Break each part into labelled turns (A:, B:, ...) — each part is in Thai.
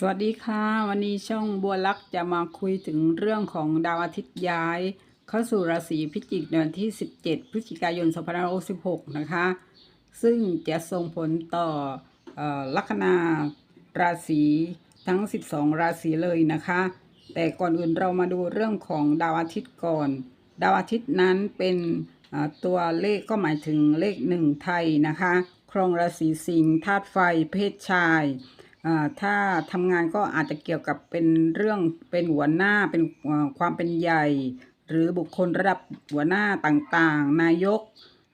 A: สวัสดีค่ะ วันนี้ช่องบัวลักษณ์จะมาคุยถึงเรื่องของดาวอาทิตย์ย้าย เข้าสู่ราศีพิจิกในวันที่ 17 พฤศจิกายน 2566 นะคะ ซึ่งจะส่งผลต่ออลัคนาราศีทั้ง 12 ราศีเลยนะคะ แต่ก่อนอื่นเรามาดูเรื่องของดาวอาทิตย์ก่อน ดาวอาทิตย์นั้นเป็นตัวเลขก็หมายถึงเลขหนึ่งไทยนะคะ ครองราศีสิงห์ธาตุไฟ เพศชาย ถ้าทำงานก็อาจจะเกี่ยวกับเป็นเรื่องเป็นหัวหน้าเป็นความเป็นใหญ่ หรือบุคคลระดับหัวหน้าต่างๆ นายก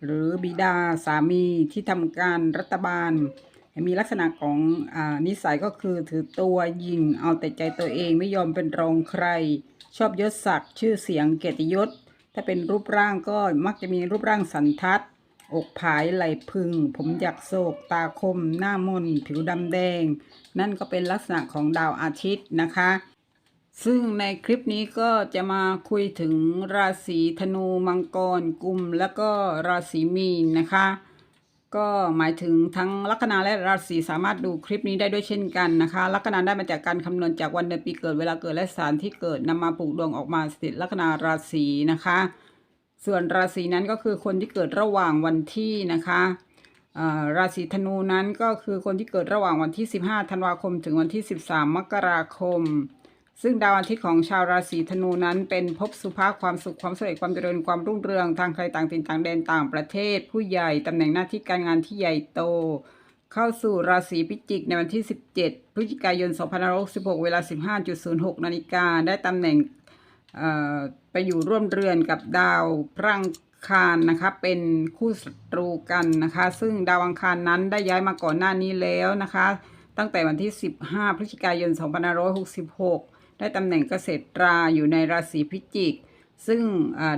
A: หรือบิดาสามีที่ทำการรัฐบาล มีลักษณะของอานิสัยก็คือถือตัวยิงเอาแต่ใจตัวเองไม่ยอมเป็นรองใคร ชอบยศศักดิ์ชื่อเสียงเกียรติยศ ถ้าเป็นรูปร่างก็มักจะมีรูปร่างสันทัด อกผายไหลพึง ผมหยักโศก ตาคม หน้ามน ผิวดำแดง นั่นก็เป็นลักษณะของดาวอาทิตย์นะคะ ซึ่งในคลิปนี้ก็จะมาคุยถึงราศีธนูมังกรกุม แล้วก็ราศีมีนนะคะ ก็หมายถึงทั้งลัคนาและราศีสามารถดูคลิปนี้ได้ด้วยเช่นกันนะคะ ลัคนาได้มาจากการคำนวณจากวันเดือนปีเกิดเวลาเกิดและสถานที่เกิดนำมาผูกดวงออกมาสถิตลัคนาราศีนะคะ ส่วนราศีนั้นก็คือคนที่เกิดระหว่างวันที่นะคะราศีธนูนั้นก็คือคนที่เกิดระหว่างวันที่ 15 ธันวาคม ถึงวันที่ 13 มกราคม ซึ่งดาวอาทิตย์ของชาวราศีธนูนั้น เป็นภพสุภาพความสุขความสำเร็จความเจริญความรุ่งเรืองทางใครต่างถิ่นต่างแดนต่างประเทศ ผู้ใหญ่ตำแหน่งหน้าที่การงานที่ใหญ่โต เข้าสู่ราศีพิจิกในวันที่ 17 พฤศจิกายน 2566 เวลา 15.06 นาฬิกาได้ตำแหน่ง ไปอยู่ร่วมเรือนกับดาวพรังคารนะคะเป็นคู่ศัตรูกันนะคะ ซึ่งดาวอังคารนั้นได้ย้ายมาก่อนหน้านี้แล้วนะคะ ตั้งแต่วันที่ 15 พฤศจิกายน 2566 ได้ตำแหน่งเกษตราอยู่ในราศีพิจิก ซึ่ง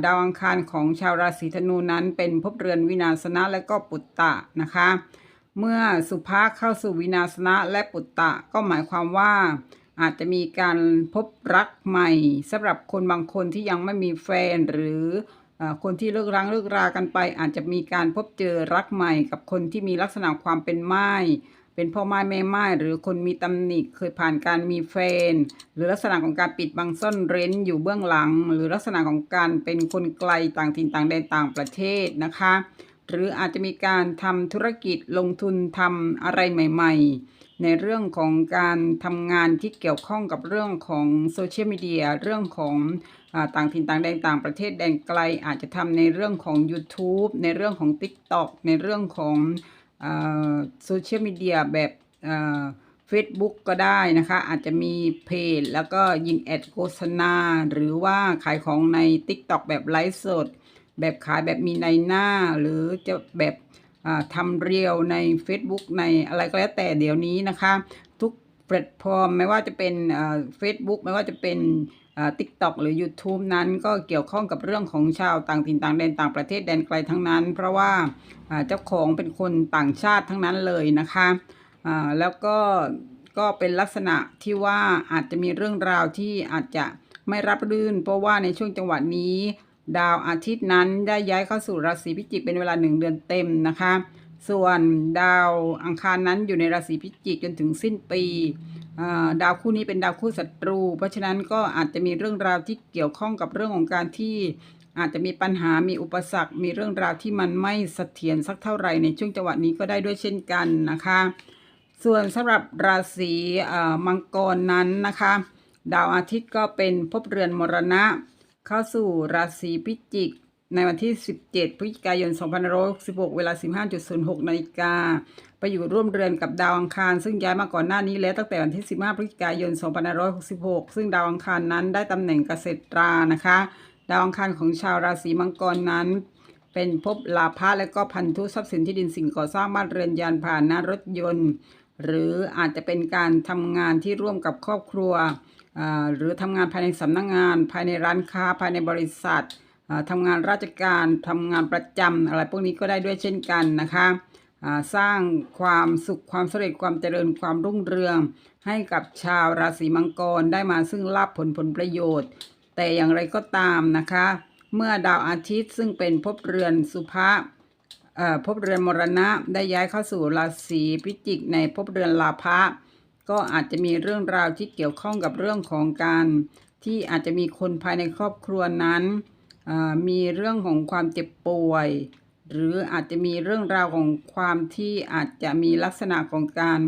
A: ดาวอังคารของชาวราศีธนูนั้นเป็นภพเรือนวินาศนะและก็ปุตตะนะคะ เมื่อสุภาเข้าสู่วินาศนะและปุตตะก็หมายความว่า อาจจะมีการพบรักใหม่สำหรับคนบางคนที่ยังไม่มีแฟนหรืออคนที่เลิกร้างเลิกรากันไป อาจจะมีการพบเจอรักใหม่ กับคนที่มีลักษณะความเป็นไม้เป็นพ่อไม้แม่ไม้หรือคนมีตำหนิเคยผ่านการมีแฟน หรือลักษณะของการปิดบังซ่อนเร้นอยู่เบื้องหลัง หรือลักษณะของการเป็นคนไกลต่างถิ่นต่างแดนต่างประเทศนะคะ หรืออาจจะมีการทำธุรกิจลงทุนทำอะไรใหม่ ๆ ในเรื่องของการทำงานที่เกี่ยวข้องกับเรื่องของโซเชียลมีเดียเรื่องของอต่างถิ่นต่างแดนต่างประเทศแดนไกล อาจจะทำในเรื่องของ YouTube ในเรื่องของ TikTok ในเรื่องของโซเชียลมีเดียแบบเฟซบุ๊กก็ได้นะคะ อาจจะมีเพจ แล้วก็ยิงแอดโฆษณา หรือว่าขายของใน TikTok แบบไลฟ์สด แบบขายแบบมีในหน้าหรือจะแบบอ่าทำเรียวใน Facebook ในอะไรก็แล้วแต่เดี๋ยวนี้นะคะ ทุกแพลตฟอร์มไม่ว่าจะเป็นเฟซบุ๊กไม่ว่าจะเป็นทิกตอกหรือ YouTube นั้นก็เกี่ยวข้องกับเรื่องของชาวต่างถิ่นต่างแดนต่างประเทศแดนไกลทั้งนั้น เพราะว่าเจ้าของเป็นคนต่างชาติทั้งนั้นเลยนะคะแล้วก็ก็เป็นลักษณะที่ว่าอาจจะมีเรื่องราวที่อาจจะไม่รับรื่น เพราะว่าในช่วงจังหวะนี้ ดาวอาทิตย์นั้นได้ย้ายเข้าสู่ราศีพิจิกเป็นเวลาหนึ่งเดือนเต็มนะคะ ส่วนดาวอังคารนั้นอยู่ในราศีพิจิกจนถึงสิ้นปีดาวคู่นี้เป็นดาวคู่ศัตรู เพราะฉะนั้นก็อาจจะมีเรื่องราวที่เกี่ยวข้องกับเรื่องของการที่อาจจะมีปัญหา มีอุปสรรค มีเรื่องราวที่มันไม่เสถียรสักเท่าไหร่ในช่วงจังหวะนี้ก็ได้ด้วยเช่นกันนะคะ ส่วนสำหรับราศีมังกรนั้นนะคะ ดาวอาทิตย์ก็เป็นภพเรือนมรณะ เข้าสู่ราศีพิจิก ในวันที่ 17 พฤศจิกายน 2566 เวลา 15.06นาฬิกา ไปอยู่ร่วมเรือนกับดาวอังคาร ซึ่งย้ายมาก่อนหน้านี้แล้วตั้งแต่วันที่ 15 พฤศจิกายน 2566 ซึ่งดาวอังคารนั้นได้ตำแหน่งเกษตรานะคะ ดาวอังคารของชาวราศีมังกรนั้นเป็นภพลาภะและก็พันธุทรัพย์สินที่ดินสิ่งก่อสร้างบ้านเรือนยานผ่านหน้ารถยนต์ หรืออาจจะเป็นการทำงานที่ร่วมกับครอบครัว หรือทำงานภายในสำนักงงาน ภายในร้านค้า ภายในบริษัทอ่าทำงานราชการทำงานประจำอะไรพวกนี้ก็ได้ด้วยเช่นกันนะคะสร้างความสุขความสำเร็จความเจริญความรุ่งเรือง ให้กับชาวราศีมังกรได้มาซึ่งลาภผลผลประโยชน์ แต่อย่างไรก็ตามนะคะ เมื่อดาวอาทิตย์ซึ่งเป็นภพเรือนสุภาเอ่อ ภพเรือนมรณะได้ย้ายเข้าสู่ราศีพิจิกในภพเรือนลาภะก็อาจจะมีเรื่องราวที่เกี่ยวข้องกับเรื่องของการที่อาจจะมีคนภายในครอบครัวนั้น มีเรื่องของความเจ็บป่วย หรืออาจจะมีเรื่องราวของความที่อาจจะมีลักษณะของการ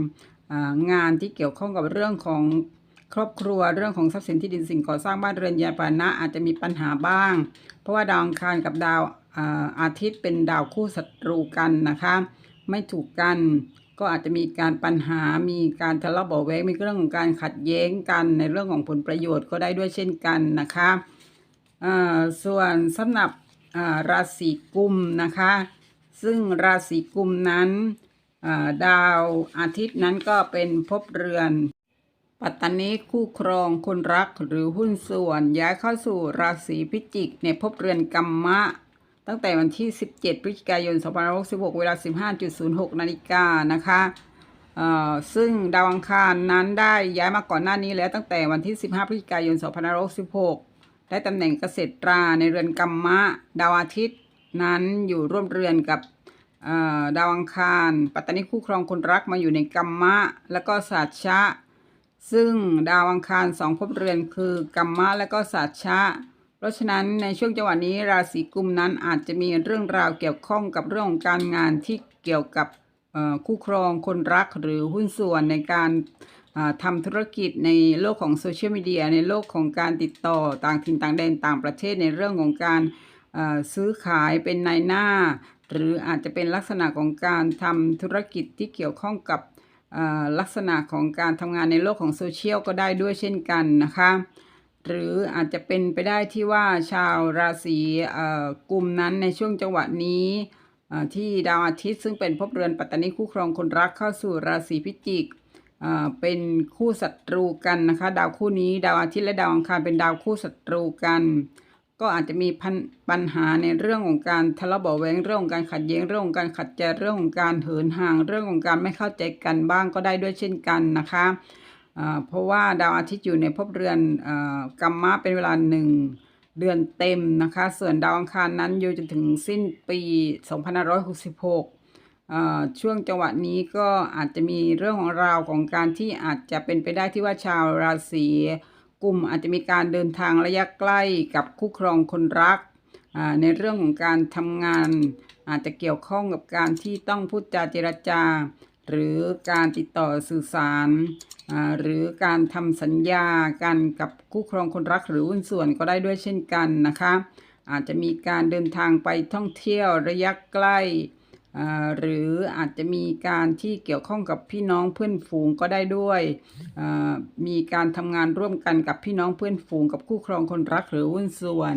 A: งานที่เกี่ยวข้องกับเรื่องของครอบครัวเรื่องของทรัพย์สินที่ดินสิ่งก่อสร้างบ้านเรือนยานพาหนะอาจจะมีปัญหาบ้าง เพราะว่าดาวอังคารกับดาว อาทิตย์เป็นดาวคู่ศัตรูกันนะคะ ไม่ถูกกันก็อาจจะมีการปัญหา มีการทะเลาะเบาะแว้งมีเรื่องของการขัดแย้งกันในเรื่องของผลประโยชน์ก็ได้ด้วยเช่นกันนะคะส่วนสำหรับราศีกุมนะคะ ซึ่งราศีกุมนั้นดาวอาทิตย์นั้นก็เป็นภพเรือน ปัตตานีคู่ครองคนรักหรือหุ้นส่วน ย้ายเข้าสู่ราศีพิจิกในภพเรือนกัมมะ ตั้งแต่วันที่ 17 พฤศจิกายน 2566 เวลา 15.06 นาฬิกานะคะซึ่งดาวอังคารนั้นได้ย้ายมาก่อนหน้านี้แล้วตั้งแต่วันที่ 15 พฤศจิกายน 2566 ได้ตำแหน่งเกษตราในเรือนกัมมะ ดาวอาทิตย์นั้นอยู่ร่วมเรือนกับดาวอังคาร ปัตตานีคู่ครองคนรักมาอยู่ในกัมมะ แล้วก็ศาสตชะ ซึ่งดาวอังคารสองภพเรือนคือกัมมะและก็ศาสตชะ เพราะฉะนั้นในช่วงจังหวะนี้ราศีกุมนั้นอาจจะมีเรื่องราวเกี่ยวข้องกับเรื่องของการงานที่เกี่ยวกับคู่ครองคนรักหรือหุ้นส่วนในการอ่าทำธุรกิจในโลกของโซเชียลมีเดียในโลกของการติดต่อต่างถิ่นต่างแดนต่างประเทศในเรื่องของการซื้อขายเป็นนายหน้า หรืออาจจะเป็นลักษณะของการทำธุรกิจที่เกี่ยวข้องกับลักษณะของการทำงานในโลกของโซเชียลก็ได้ด้วยเช่นกันนะคะ หรืออาจจะเป็นไปได้ที่ว่าชาวราศีอ่อกลุ่มนั้นในช่วงจังหวะนี้อ่าที่ดาวอาทิตย์ซึ่งเป็นภพเรือนปัตตานีคู่ครองคนรักเข้าสู่ราศีพิจิกอ่าเป็นคู่ศัตรูกันนะคะ ดาวคู่นี้ ดาวอาทิตย์และดาวอังคารเป็นดาวคู่ศัตรูกัน ก็อาจจะมีพันปัญหาในเรื่องของการทะเลาะเบาะแว้งเรื่องของการขัดแย้งเรื่องของการขัดใจเรื่องของการเหินห่าง เรื่องของการไม่เข้าใจกันบ้างก็ได้ด้วยเช่นกันนะคะ เพราะว่าดาวอาทิตย์อยู่ในภพเรือนอกัมมะเป็นเวลาหนึ่งเดือนเต็มนะคะ ส่วนดาวอังคารนั้นอยู่จนถึงสิ้นปี2566 ช่วงจังหวะนี้ก็อาจจะมีเรื่องของราวของการที่อาจจะเป็นไปได้ที่ว่าชาวราศีกุมอาจจะมีการเดินทางระยะใกล้กับคู่ครองคนรัก ในเรื่องของการทำงานอาจจะเกี่ยวข้องกับการที่ต้องพูดจาเจรจา หรือการติดต่อสื่อสารหรือการทำสัญญากันกับคู่ครองคนรักหรือหุ้นส่วนก็ได้ด้วยเช่นกันนะคะ อาจจะมีการเดินทางไปท่องเที่ยวระยะใกล้หรืออาจจะมีการที่เกี่ยวข้องกับพี่น้องเพื่อนฝูงก็ได้ด้วย มีการทำงานร่วมกันกับพี่น้องเพื่อนฝูงกับคู่ครองคนรักหรือหุ้นส่วน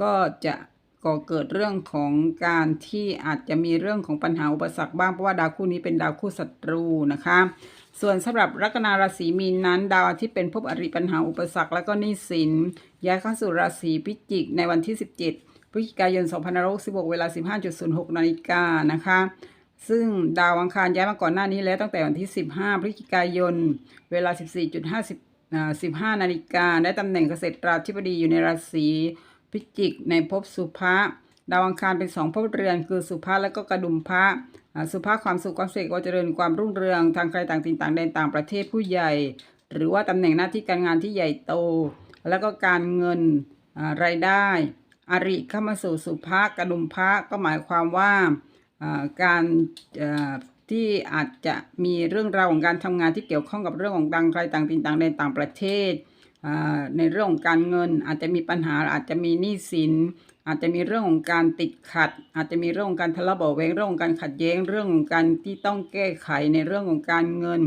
A: ก็จะ ก่อเกิดเรื่องของการที่อาจจะมีเรื่องของปัญหาอุปสรรคบ้างเพราะว่าดาวคู่นี้เป็นดาวคู่ศัตรูนะคะ ส่วนสำหรับลัคนาราศีมีนนั้น ดาวทิตย์เป็นภพอริปัญหาอุปสรรคและก็นี้สินย้ายเข้าสู่ราศีพิจิกในวันที่ 17พฤศจิกายน2566เวลา 15.06นาฬิกานะคะ ซึ่งดาวอังคารย้ายมาก่อนหน้านี้แล้วตั้งแต่วันที่ 15พฤศจิกายน เวลา 14.50อ่า15นาฬิกาได้ตำแหน่งเกษตรราธิบดีอยู่ในราศี พิจิกในภพสุภะดาวอังคารเป็นสองภพเรือนคือสุภะและก็กระดุมพระสุภะความสุขความเสกความเจริญความรุ่งเรืองทางใครต่างถิ่นต่างแดนต่างประเทศผู้ใหญ่ หรือว่าตำแหน่งหน้าที่การงานที่ใหญ่โต แล้วก็การเงินรายได้ อริเข้ามาสู่สุภะกระดุมพระก็หมายความว่าการที่อาจจะมีเรื่องราวของการทำงานที่เกี่ยวข้องกับเรื่องของต่างใครต่างถิ่นต่างแดนต่างประเทศ ในเรื่องของการเงิน อาจจะมีปัญหาอาจจะมีหนี้สิน อาจจะมีเรื่องของการติดขัด อาจจะมีเรื่องของการทะเลาะเบาะแว้งเรื่องของการขัดแย้งเรื่องของการที่ต้องแก้ไขในเรื่องของการเงิน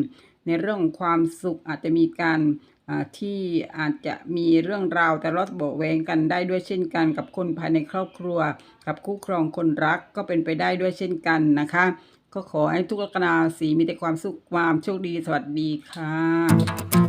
A: ในเรื่องของความสุขอาจจะมีการที่อาจจะมีเรื่องราวแต่รอดเบาะแวงกันได้ด้วยเช่นกัน กับคนภายในครอบครัว กับคู่ครองคนรักก็เป็นไปได้ด้วยเช่นกันนะคะ ก็ขอให้ทุกลัคนาสีมีแต่ความสุขความโชคดีสวัสดีค่ะ